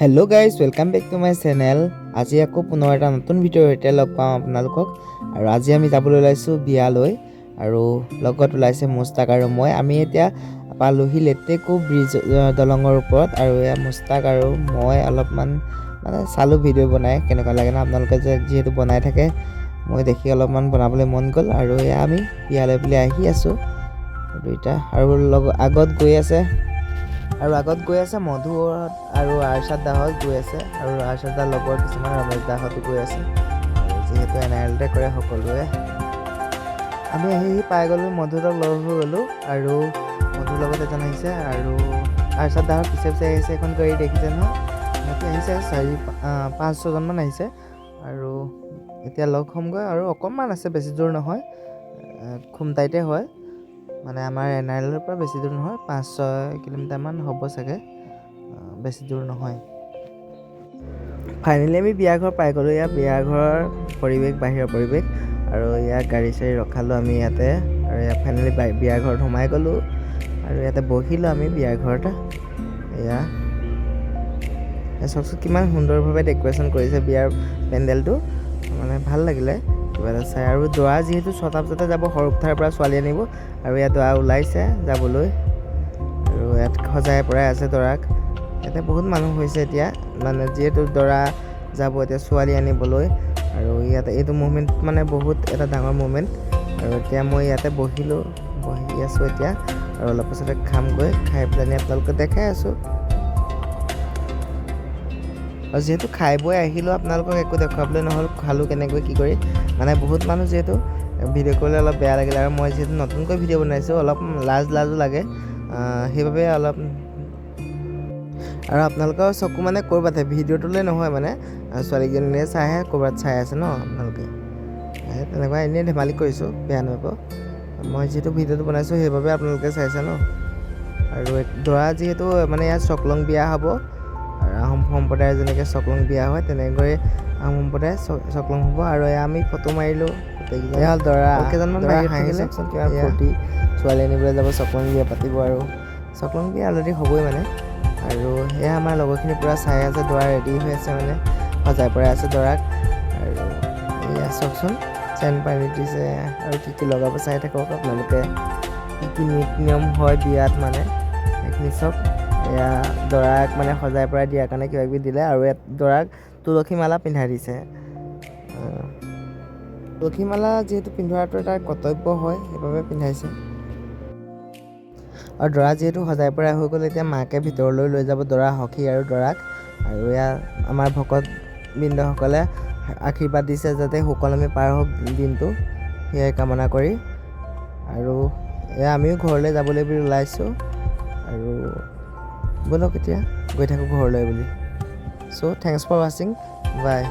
Hello' guys welcome back to my channel আজি আকৌ পুনৰ এটা নতুন ভিডিঅ'ৰ সৈতে লগ পাম আপোনালোকক। আৰু আজি আমি যাবলৈ ওলাইছোঁ বিয়ালৈ। আৰু লগত ওলাইছে মুস্তাক আৰু মই। আমি এতিয়া পালোহি লেটেকু ব্ৰিজ দলঙৰ ওপৰত। আৰু এয়া মুস্তাক আৰু মই অলপমান মানে চালোঁ ভিডিঅ' বনাই কেনেকুৱা লাগে ন আপোনালোকে যে যিহেতু বনাই থাকে। মই দেখি অলপমান বনাবলৈ মন গ'ল। আৰু এয়া আমি বিয়ালৈ বুলি আহি আছোঁ। দুইটা আৰু লগ আগত গৈ আছে। আৰু আগত গৈ আছে মধুৰত আৰু আৰ্চাদ দাহঁত গৈ আছে আৰু আৰ্চাদ দাৰ লগৰ কিছুমান ৰমেশ দাহঁতো গৈ আছে। যিহেতু এন আই এলতে কৰে সকলোৱে। আমি আহি পাই গ'লোঁ মধুৰক লগ হৈ গ'লোঁ আৰু মধুৰ লগত এজন আহিছে আৰু আৰ্চাদ দাহঁত পিছে পিছে আহিছে এখন গাড়ী দেখিছে নহয়। সিহঁতি আহিছে চাৰি পাঁচ ছজনমান আহিছে। আৰু এতিয়া লগ হ'মগৈ আৰু অকণমান আছে বেছি দূৰ নহয় খুমটাইতে হয়। মানে আমাৰ এন আই এলৰ পৰা বেছি দূৰ নহয় পাঁচ ছয় কিলোমিটাৰমান হ'ব চাগে। বেছি দূৰ নহয়। ফাইনেলি আমি বিয়া ঘৰ পাই গ'লোঁ। ইয়াত বিয়া ঘৰৰ পৰিৱেশ বাহিৰৰ পৰিৱেশ আৰু ইয়াত গাড়ী চাড়ী ৰখালোঁ আমি ইয়াতে আৰু ইয়াত ফাইনেলি বিয়া ঘৰত সোমাই গ'লোঁ আৰু ইয়াতে বহিলোঁ আমি বিয়া ঘৰত এয়া চাওকচোন কিমান সুন্দৰভাৱে ডেক'ৰেশ্যন কৰিছে বিয়াৰ পেণ্ডেলটো। মানে ভাল লাগিলে। কিবা এটা চাই। আৰু দৰা যিহেতু ছটা বজাতে যাব সৰুঠাৰ পৰা ছোৱালী আনিব। আৰু ইয়াত দৰা ওলাইছে যাবলৈ। আৰু ইয়াত সজাই পৰাই আছে দৰাক। ইয়াতে বহুত মানুহ হৈছে এতিয়া। মানে যিহেতু দৰা যাব এতিয়া ছোৱালী আনিবলৈ। আৰু ইয়াতে এইটো মুভমেণ্ট মানে বহুত এটা ডাঙৰ মুভমেণ্ট আৰু এতিয়া মই ইয়াতে বহিলোঁ, বহি আছোঁ এতিয়া। আৰু অলপ পাছতে খামগৈ। খাই পেলাই আপোনালোকক দেখাই আছোঁ। আৰু যিহেতু খাই বৈ আহিলোঁ, আপোনালোকক একো দেখুৱাবলৈ নহ'ল, খালোঁ কেনেকৈ, কি কৰি। মানে বহুত মানুহ যিহেতু ভিডিঅ' কৰিলে অলপ বেয়া লাগিলে আৰু মই যিহেতু নতুনকৈ ভিডিঅ' বনাইছোঁ, অলপ লাজ লাজো লাগে। সেইবাবে অলপ আৰু আপোনালোকৰ চকু মানে ক'ৰবাতহে ভিডিঅ'টোলৈ নহয় মানে। ছোৱালীকেইজনীয়ে চাইহে ক'ৰবাত চাই আছে ন আপোনালোকে। তেনেকুৱা এনেই ধেমালি কৰিছোঁ, বেয়া নাপাব। মই যিহেতু ভিডিঅ'টো বনাইছোঁ, সেইবাবে আপোনালোকে চাইছে ন। আৰু দৰা যিহেতু মানে ইয়াত চকলং বিয়া হ'ব আহোম সম্প্ৰদায়ৰ যেনেকৈ চকলং বিয়া হয় তেনেকৈ আহোম সম্প্ৰদায় চকলং হ'ব। আৰু এয়া আমি ফটো মাৰিলোঁ গোটেইকেইজন। হ'ল দৰা কেইজনমান কিমান ফূৰ্তি ছোৱালী আনিবলৈ যাব চকলং বিয়া পাতিব আৰু। চকলং বিয়া অলৰেডি হ'বই মানে। আৰু এয়া আমাৰ লগৰখিনি পূৰা চাই আছে দৰা ৰেডি হৈ আছে মানে। সজাই পৰাই আছে দৰাক। আৰু এয়া চাওকচোন চেন পানী দিছে। আৰু কি কি লগাব চাই থাকক আপোনালোকে। কি কি নীতি নিয়ম হয় বিয়াত মানে। সেইখিনি চব দৰাক মানে সজাই পৰাই দিয়াৰ কাৰণে কিবা কিবি দিলে আৰু ইয়াত দৰাক তুলসী মালা পিন্ধাই দিছে। তুলসী মালা যিহেতু পিন্ধোৱাটো এটা কৰ্তব্য হয় সেইবাবে পিন্ধাইছে। আৰু দৰা যিহেতু সজাই পৰাই হৈ গ'ল এতিয়া মাকে ভিতৰলৈ লৈ যাব দৰা সখী আৰু দৰাক। আৰু এয়া আমাৰ ভকত বৃন্দসকলে আশীৰ্বাদ দিছে যাতে সুকলমে পাৰ হওক দিনটো। সেয়াই কামনা কৰি। আৰু এয়া আমিও ঘৰলৈ যাবলৈ বুলি ওলাইছোঁ। আৰু ব'লক এতিয়া গৈ থাকোঁ ঘৰলৈ বুলি। চ' থেংকছ ফৰ ৱাচিং বাই